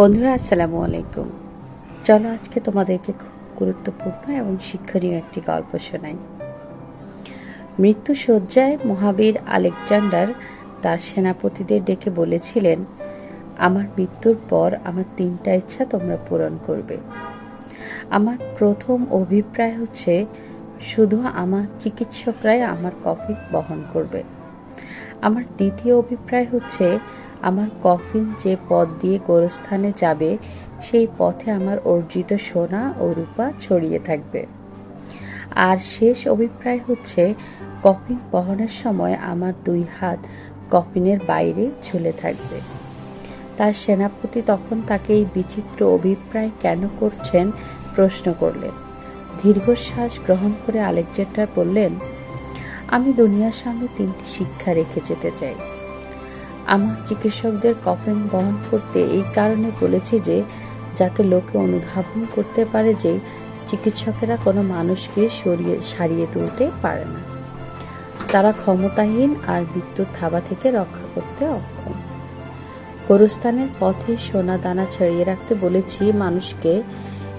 বন্ধুরা, আসসালামু আলাইকুম। চলো আজকে তোমাদেরকে খুব গুরুত্বপূর্ণ এবং শিক্ষণীয় একটি গল্প শোনাই। মৃত্যু শয্যায় মহাবীর আলেকজান্ডার তার সেনাপতিদের ডেকে বলেছিলেন, আমার মৃত্যুর পর আমার তিনটা ইচ্ছা তোমরা পূরণ করবে। আমার প্রথম অভিপ্রায় হচ্ছে, শুধু আমার চিকিৎসকরাই আমার কফিন বহন করবে। আমার দ্বিতীয় অভিপ্রায় হচ্ছে আমার কফিন যে পথ দিয়ে গোরস্থানে যাবে, সেই পথে আমার অর্জিত সোনা ও রূপা ছড়িয়ে থাকবে। আর শেষ অভিপ্রায় হচ্ছে, কফিন বহনের সময় আমার দুই হাত কফিনের বাইরে ঝুলে থাকবে। তার সেনাপতি তখন তাকে এই বিচিত্র অভিপ্রায় কেন করছেন প্রশ্ন করলেন। দীর্ঘশ্বাস গ্রহণ করে আলেকজান্ডার বললেন, আমি দুনিয়ার সামনে তিনটি শিক্ষা রেখে যেতে চাই। আমার চিকিৎসকদের কফিন বহন করতে এই কারণে বলেছি যে, যাতে লোকে অনুধাবন করতে পারে যে, চিকিৎসকেরা কোনো মানুষকে সরিয়ে, সারিয়ে তুলতে পারে না। তারা ক্ষমতাহীন আর বিদ্যুৎ থাবা থেকে রক্ষা করতে অক্ষম। গোরস্থানের পথে সোনা দানা ছড়িয়ে রাখতে বলেছি মানুষকে,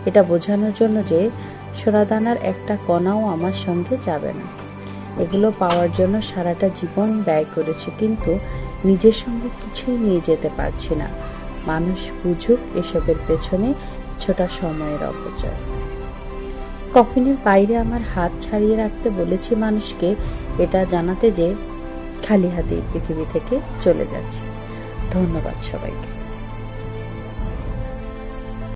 এটা বোঝানোর জন্য যে সোনাদানার একটা কণাও আমার সঙ্গে যাবে না। এগুলো পাওয়ার জন্য সারাটা জীবন ব্যয় করেছি, কিন্তু নিজের সঙ্গে কিছুই নিয়ে যেতে পারছি না। মানুষ বুঝুক এসবের পেছনে ছোটা সময়ের অপচয়। কফিনের বাইরে আমার হাত ছাড়িয়ে রাখতে বলেছি মানুষকে, এটা জানাতে যে খালি হাতে পৃথিবী থেকে চলে যাচ্ছে। ধন্যবাদ সবাইকে।